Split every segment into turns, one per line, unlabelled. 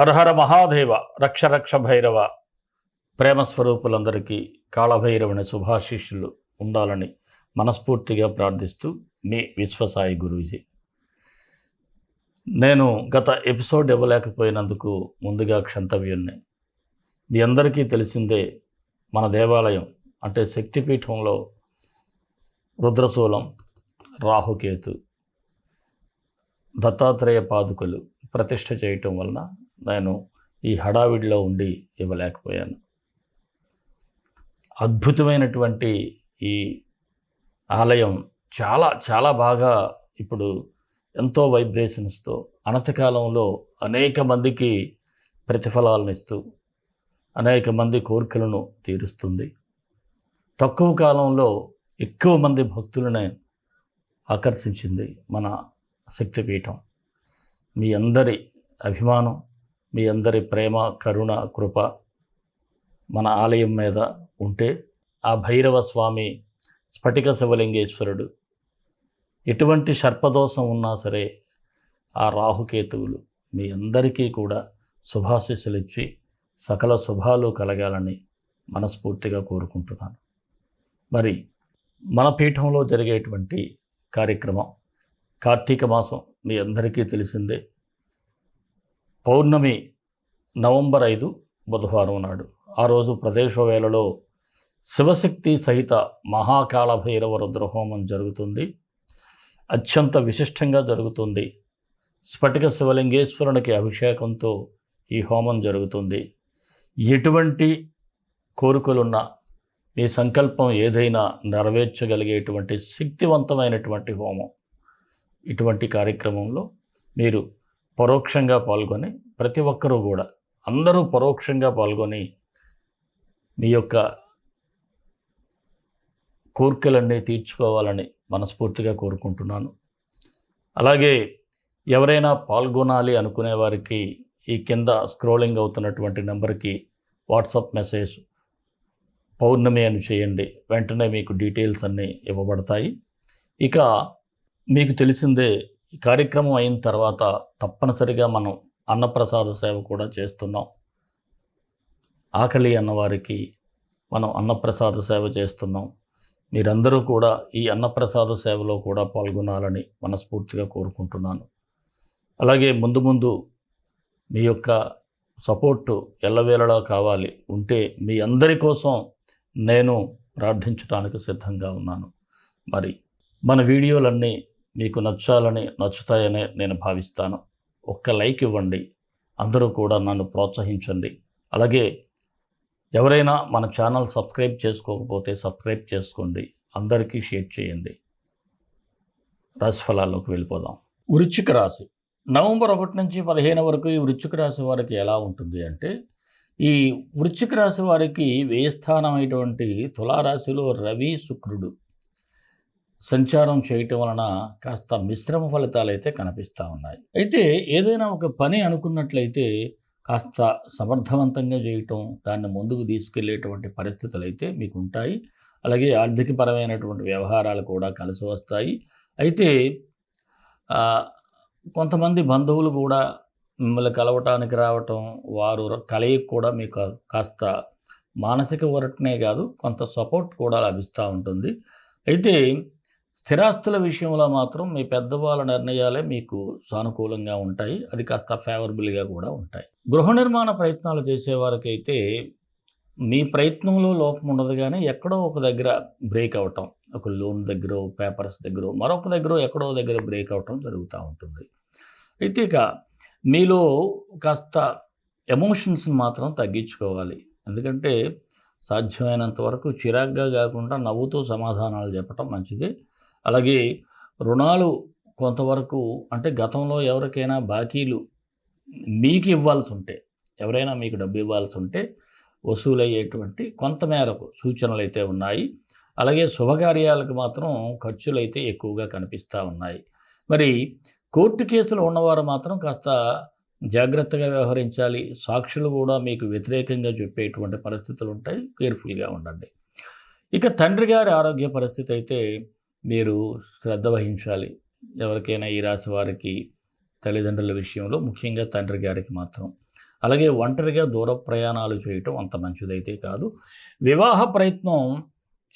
హరహర మహాదేవ రక్ష రక్ష భైరవ ప్రేమ స్వరూపులందరికీ కాళభైరవుని శుభాశిష్యులు ఉండాలని మనస్ఫూర్తిగా ప్రార్థిస్తూ మీ విశ్వసాయి గురూజీ. నేను గత ఎపిసోడ్ ఇవ్వలేకపోయినందుకు ముందుగా క్షంతవ్యుణ్ణి. మీ అందరికీ తెలిసిందే మన దేవాలయం అంటే శక్తిపీఠంలో రుద్రశూలం రాహుకేతు దత్తాత్రేయ పాదుకలు ప్రతిష్ఠ చేయటం వలన నేను ఈ హడావిడిలో ఉండి ఇవ్వలేకపోయాను. అద్భుతమైనటువంటి ఈ ఆలయం చాలా చాలా బాగా ఇప్పుడు ఎంతో వైబ్రేషన్స్తో అనతకాలంలో అనేక మందికి ప్రతిఫలాలను ఇస్తూ అనేక మంది కోరికలను తీరుస్తుంది. తక్కువ కాలంలో ఎక్కువ మంది భక్తులనే ఆకర్షించింది మన శక్తిపీఠం. మీ అందరి అభిమానం మీ అందరి ప్రేమ కరుణ కృప మన ఆలయం మీద ఉంటే ఆ భైరవ స్వామి స్ఫటిక శివలింగేశ్వరుడు ఎటువంటి సర్పదోషం ఉన్నా సరే ఆ రాహుకేతువులు మీ అందరికీ కూడా శుభాశీస్సులు ఇచ్చి సకల శుభాలు కలగాలని మనస్ఫూర్తిగా కోరుకుంటున్నాను. మరి మన పీఠంలో జరిగేటువంటి కార్యక్రమం కార్తీక మాసం మీ అందరికీ తెలిసిందే. పౌర్ణమి నవంబర్ ఐదు బుధవారం నాడు. ఆ రోజు ప్రదేశ వేళలో శివశక్తి సహిత మహాకాళ భైరవ రుద్రహోమం జరుగుతుంది. అత్యంత విశిష్టంగా జరుగుతుంది. స్ఫటిక శివలింగేశ్వరునికి అభిషేకంతో ఈ హోమం జరుగుతుంది. ఎటువంటి కోరికలున్న మీ సంకల్పం ఏదైనా నెరవేర్చగలిగేటువంటి శక్తివంతమైనటువంటి హోమం. ఇటువంటి కార్యక్రమంలో మీరు పరోక్షంగా పాల్గొని ప్రతి ఒక్కరూ కూడా అందరూ పరోక్షంగా పాల్గొని మీ యొక్క కోరికలన్నీ తీర్చుకోవాలని మనస్ఫూర్తిగా కోరుకుంటున్నాను. అలాగే ఎవరైనా పాల్గొనాలి అనుకునే వారికి ఈ కింద స్క్రోలింగ్ అవుతున్నటువంటి నెంబర్కి వాట్సాప్ మెసేజ్ పౌర్ణమి అని చేయండి. వెంటనే మీకు డీటెయిల్స్ అన్నీ ఇవ్వబడతాయి. ఇక మీకు తెలిసిందే ఈ కార్యక్రమం అయిన తర్వాత తప్పనిసరిగా మనం అన్నప్రసాద సేవ కూడా చేస్తున్నాం. ఆకలి అన్నవారికి మనం అన్నప్రసాద సేవ చేస్తున్నాం. మీరందరూ కూడా ఈ అన్నప్రసాద సేవలో కూడా పాల్గొనాలని మనస్ఫూర్తిగా కోరుకుంటున్నాను. అలాగే ముందు ముందు మీ యొక్క సపోర్టు ఎల్లవేళలా కావాలి. ఉంటే మీ అందరి కోసం నేను ప్రార్థించడానికి సిద్ధంగా ఉన్నాను. మరి మన వీడియోలన్నీ మీకు నచ్చాలని నచ్చుతాయని నేను భావిస్తాను. ఒక్క లైక్ ఇవ్వండి. అందరూ కూడా నన్ను ప్రోత్సహించండి. అలాగే ఎవరైనా మన ఛానల్ సబ్స్క్రైబ్ చేసుకోకపోతే సబ్స్క్రైబ్ చేసుకోండి. అందరికీ షేర్ చేయండి. రాశిఫలాల్లోకి వెళ్ళిపోదాం. వృశ్చిక రాశి. నవంబర్ ఒకటి నుంచి పదిహేను వరకు ఈ వృశ్చిక రాశి వారికి ఎలా ఉంటుంది అంటే ఈ వృశ్చిక రాశి వారికి వ్యయస్థానమైనటువంటి తులారాశిలో రవి శుక్రుడు. సంచారం చేయటం వలన కాస్త మిశ్రమ ఫలితాలు అయితే కనిపిస్తూ ఉన్నాయి. అయితే ఏదైనా ఒక పని అనుకున్నట్లయితే కాస్త సమర్థవంతంగా చేయటం దాన్ని ముందుకు తీసుకెళ్ళేటువంటి పరిస్థితులు అయితే మీకు ఉంటాయి. అలాగే ఆర్థికపరమైనటువంటి వ్యవహారాలు కూడా కలిసి వస్తాయి. అయితే కొంతమంది బంధువులు కూడా మిమ్మల్ని కలవటానికి రావటం వారు కలయిక కూడా మీకు కాస్త మానసిక వరటనే కాదు కొంత సపోర్ట్ కూడా లభిస్తూ ఉంటుంది. అయితే స్థిరాస్తుల విషయంలో మాత్రం మీ పెద్దవాళ్ళ నిర్ణయాలే మీకు సానుకూలంగా ఉంటాయి. అది కాస్త ఫేవరబుల్గా కూడా ఉంటాయి. గృహ నిర్మాణ ప్రయత్నాలు చేసేవారికైతే మీ ప్రయత్నంలో లోపం ఉండదు కానీ ఎక్కడో ఒక దగ్గర బ్రేక్ అవటం ఒక లోన్ దగ్గర పేపర్స్ దగ్గర మరొక దగ్గర ఎక్కడో దగ్గర బ్రేక్ అవటం జరుగుతూ ఉంటుంది. అయితే ఇక మీలో కాస్త ఎమోషన్స్ని మాత్రం తగ్గించుకోవాలి. ఎందుకంటే సాధ్యమైనంత వరకు చిరాగ్గా కాకుండా నవ్వుతూ సమాధానాలు చెప్పటం మంచిది. అలాగే రుణాలు కొంతవరకు అంటే గతంలో ఎవరికైనా బాకీలు మీకు ఇవ్వాల్సి ఉంటే ఎవరైనా మీకు డబ్బు ఇవ్వాల్సి ఉంటే వసూలయ్యేటువంటి కొంతమేరకు సూచనలు అయితే ఉన్నాయి. అలాగే శుభకార్యాలకు మాత్రం ఖర్చులు అయితే ఎక్కువగా కనిపిస్తూ ఉన్నాయి. మరి కోర్టు కేసులు ఉన్నవారు మాత్రం కాస్త జాగ్రత్తగా వ్యవహరించాలి. సాక్షులు కూడా మీకు వ్యతిరేకంగా చెప్పేటువంటి పరిస్థితులు ఉంటాయి కేర్ఫుల్గా ఉండండి. ఇక తండ్రి గారి ఆరోగ్య పరిస్థితి అయితే మీరు శ్రద్ధ వహించాలి. ఎవరికైనా ఈ రాశి వారికి తల్లిదండ్రుల విషయంలో ముఖ్యంగా తండ్రి గారికి మాత్రం. అలాగే ఒంటరిగా దూర ప్రయాణాలు చేయటం అంత మంచిదైతే కాదు. వివాహ ప్రయత్నం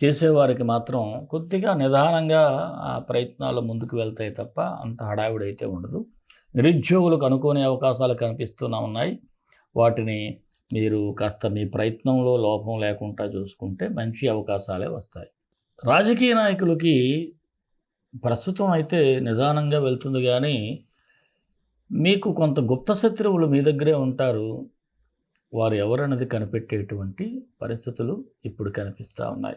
చేసేవారికి మాత్రం కొద్దిగా నిదానంగా ఆ ప్రయత్నాలు ముందుకు వెళ్తాయి తప్ప అంత హడావిడైతే ఉండదు. నిరుద్యోగులకు అనుకోని అవకాశాలు కనిపిస్తూనే ఉన్నాయి. వాటిని మీరు కాస్త మీ ప్రయత్నంలో లోపం లేకుండా చూసుకుంటే మంచి అవకాశాలే వస్తాయి. రాజకీయ నాయకులకి ప్రస్తుతం అయితే నిదానంగా వెళ్తుంది కానీ మీకు కొంత గుప్త శత్రువులు మీ దగ్గరే ఉంటారు. వారు ఎవరన్నది కనిపెట్టేటువంటి పరిస్థితులు ఇప్పుడు కనిపిస్తూ ఉన్నాయి.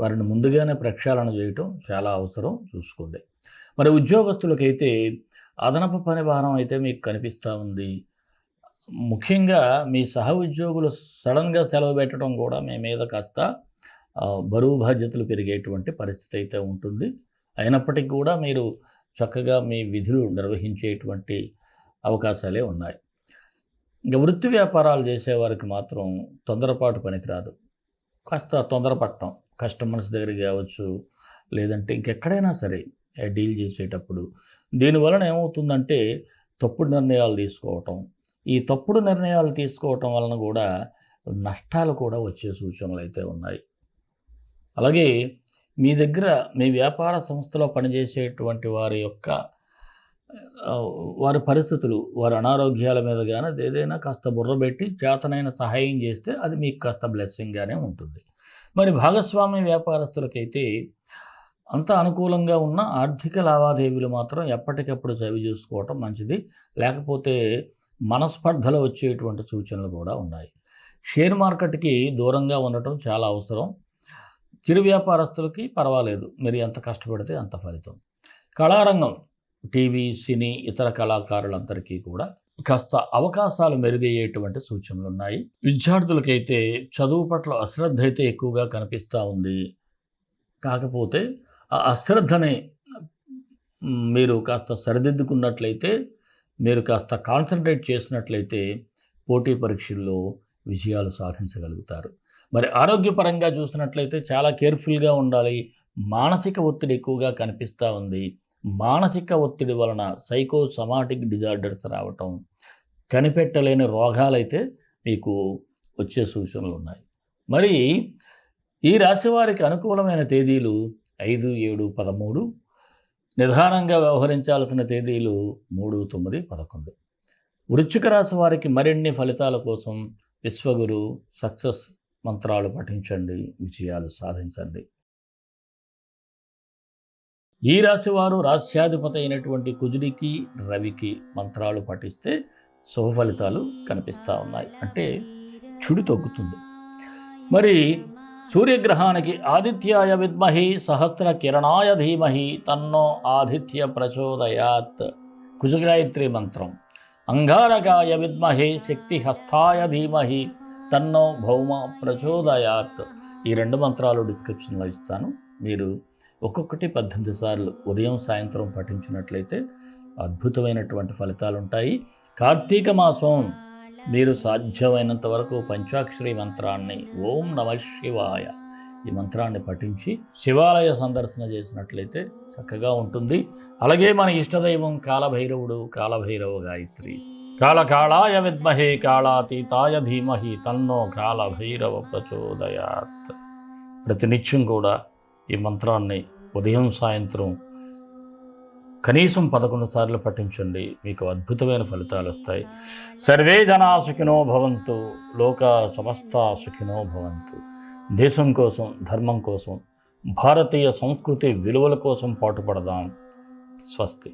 వారిని ముందుగానే ప్రక్షాళన చేయటం చాలా అవసరం చూసుకోండి. మరి ఉద్యోగస్తులకైతే అదనపు పని భారం అయితే మీకు కనిపిస్తూ ఉంది. ముఖ్యంగా మీ సహ ఉద్యోగులు సడన్గా సెలవు పెట్టడం కూడా మీ మీద కాస్త బరువు బాధ్యతలు పెరిగేటువంటి పరిస్థితి అయితే ఉంటుంది. అయినప్పటికీ కూడా మీరు చక్కగా మీ విధులు నిర్వహించేటువంటి అవకాశాలే ఉన్నాయి. ఇంకా వృత్తి వ్యాపారాలు చేసేవారికి మాత్రం తొందరపాటు పనికిరాదు. కాస్త తొందరపడటం కస్టమర్స్ దగ్గరికి కావచ్చు లేదంటే ఇంకెక్కడైనా సరే డీల్ చేసేటప్పుడు. దీనివలన ఏమవుతుందంటే తప్పుడు నిర్ణయాలు తీసుకోవటం. ఈ తప్పుడు నిర్ణయాలు తీసుకోవటం వలన కూడా నష్టాలు కూడా వచ్చే సూచనలు అయితే ఉన్నాయి. అలాగే మీ దగ్గర మీ వ్యాపార సంస్థలో పనిచేసేటువంటి వారి యొక్క వారి పరిస్థితులు వారి అనారోగ్యాల మీద కానీ ఏదైనా కాస్త బుర్రబెట్టి చేతనైన సహాయం చేస్తే అది మీకు కాస్త బ్లెస్సింగ్గానే ఉంటుంది. మరి భాగస్వామ్య వ్యాపారస్తులకైతే అంత అనుకూలంగా ఉన్న ఆర్థిక లావాదేవీలు మాత్రం ఎప్పటికప్పుడు చవి చూసుకోవటం మంచిది. లేకపోతే మనస్పర్ధలు వచ్చేటువంటి సూచనలు కూడా ఉన్నాయి. షేర్ మార్కెట్కి దూరంగా ఉండటం చాలా అవసరం. చిరు వ్యాపారస్తులకి పర్వాలేదు. మీరు ఎంత కష్టపడితే అంత ఫలితం. కళారంగం టీవీ సినీ ఇతర కళాకారులందరికీ కూడా కాస్త అవకాశాలు మెరుగయ్యేటువంటి సూచనలు ఉన్నాయి. విద్యార్థులకైతే చదువు పట్ల అశ్రద్ధ అయితే ఎక్కువగా కనిపిస్తూ ఉంది. కాకపోతే ఆ అశ్రద్ధని మీరు కాస్త సరిదిద్దుకున్నట్లయితే మీరు కాస్త కాన్సన్ట్రేట్ చేసినట్లయితే పోటీ పరీక్షల్లో విజయాలు సాధించగలుగుతారు. మరి ఆరోగ్యపరంగా చూసినట్లయితే చాలా కేర్ఫుల్గా ఉండాలి. మానసిక ఒత్తిడి ఎక్కువగా కనిపిస్తూ ఉంది. మానసిక ఒత్తిడి వలన సైకో సమాటిక్ డిజార్డర్స్ రావటం కనిపెట్టలేని రోగాలైతే మీకు వచ్చే సూచనలు ఉన్నాయి. మరి ఈ రాశి వారికి అనుకూలమైన తేదీలు ఐదు ఏడు పదమూడు. నిదానంగా వ్యవహరించాల్సిన తేదీలు మూడు తొమ్మిది పదకొండు. వృశ్చిక రాశి వారికి మరిన్ని ఫలితాల కోసం విశ్వగురు సక్సెస్ మంత్రాలు పఠించండి విజయాలు సాధించండి. ఈ రాశి వారు రాశ్యాధిపతి అయినటువంటి కుజుడికి రవికి మంత్రాలు పఠిస్తే శుభ ఫలితాలు కనిపిస్తూ ఉన్నాయి. అంటే చుడి తగ్గుతుంది మరి సూర్యగ్రహానికి ఆదిత్యాయ విద్మహి సహస్ర కిరణాయ ధీమహి తన్నో ఆదిత్య ప్రచోదయాత్. కుజగాయత్రి మంత్రం. అంగారకాయ విద్మహి శక్తి హస్తాయ ధీమహి. తన్నో భౌమ ప్రచోదయాత్. ఈ రెండు మంత్రాలు డిస్క్రిప్షన్లో ఇస్తాను. మీరు ఒక్కొక్కటి పద్దెనిమిది సార్లు ఉదయం సాయంత్రం పఠించినట్లయితే అద్భుతమైనటువంటి ఫలితాలు ఉంటాయి కార్తీక మాసం మీరు సాధ్యమైనంత వరకు పంచాక్షరి మంత్రాన్ని ఓం నమ శివాయ. ఈ మంత్రాన్ని పఠించి శివాలయ సందర్శన చేసినట్లయితే చక్కగా ఉంటుంది. అలాగే మన ఇష్టదైవం కాలభైరవుడు కాలభైరవ గాయత్రి. కాళకాళాయ విద్మహే కాళాతీతాయ ధీమహి తన్నో కాలభైరవ ప్రచోదయాత్ ప్రతినిత్యం కూడా ఈ మంత్రాన్ని ఉదయం సాయంత్రం కనీసం పదకొండు సార్లు పఠించండి మీకు అద్భుతమైన ఫలితాలు వస్తాయి. సర్వే జనా సుఖినో భవంతు లోక సమస్త సుఖినో భవంతు। దేశం కోసం ధర్మం కోసం భారతీయ సంస్కృతి విలువల కోసం పాటుపడదాం. స్వస్తి.